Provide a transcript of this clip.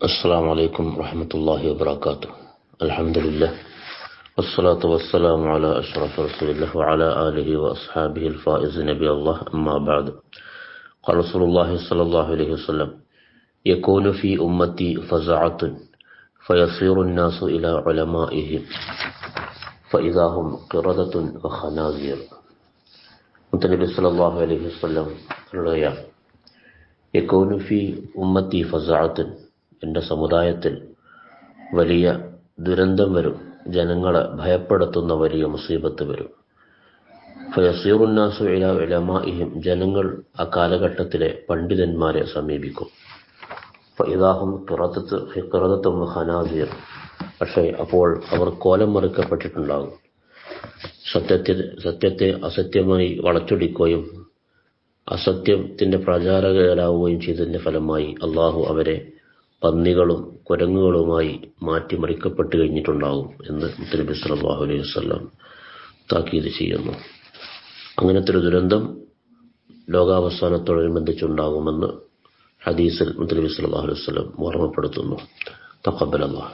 السلام عليكم ورحمة الله وبركاته الحمد لله والصلاة والسلام على أشرف رسول الله وعلى آله وأصحابه الفائز نبي الله أما بعد قال رسول الله صلى الله عليه وسلم يكون في أمتي فزعة فيصير الناس إلى علمائهم فإذا هم قردة وخنازير മുത്തനബി സല്ലല്ലാഹു അലൈഹി വസല്ലം പറയുകയാണ് യക്കൗനു ഫി ഉമ്മത്തി ഫസാഅത്തുൻ എന്റെ സമുദായത്തിൽ വലിയ ദുരന്തം വരും. ജനങ്ങളെ ഭയപ്പെടുത്തുന്ന വലിയ മുസീബത്ത് വരും. ഫയസീറുന്നാസു ഇല ഇലമാഇഹിം ജനങ്ങൾ ആ കാലഘട്ടത്തിലെ പണ്ഡിതന്മാരെ സമീപിക്കും. ഫഇദാഹും തുറത്തത്ത് ഖിറദത്തും ഹനാസീർ പക്ഷേ അപ്പോൾ അവർ കോലം മറിക്കപ്പെട്ടിട്ടുണ്ടാകും. സത്യത്തിൽ സത്യത്തെ അസത്യമായി വളച്ചൊടിക്കുകയും അസത്യത്തിന്റെ പ്രചാരകരാവുകയും ചെയ്തതിന്റെ ഫലമായി അള്ളാഹു അവരെ പന്നികളും കുരങ്ങുകളുമായി മാറ്റിമറിക്കപ്പെട്ട് കഴിഞ്ഞിട്ടുണ്ടാകും എന്ന് മുത്തനബി സല്ലല്ലാഹു അലൈഹി വസല്ലം താക്കീത് ചെയ്യുന്നു. അങ്ങനത്തെ ഒരു ദുരന്തം ലോകാവസാനത്തോടനുബന്ധിച്ചുണ്ടാകുമെന്ന് ഹദീസിൽ മുത്തനബി സല്ലല്ലാഹു അലൈഹി വസ്ലം ഓർമ്മപ്പെടുത്തുന്നു. തഖബ്ബൽ അല്ലാഹ്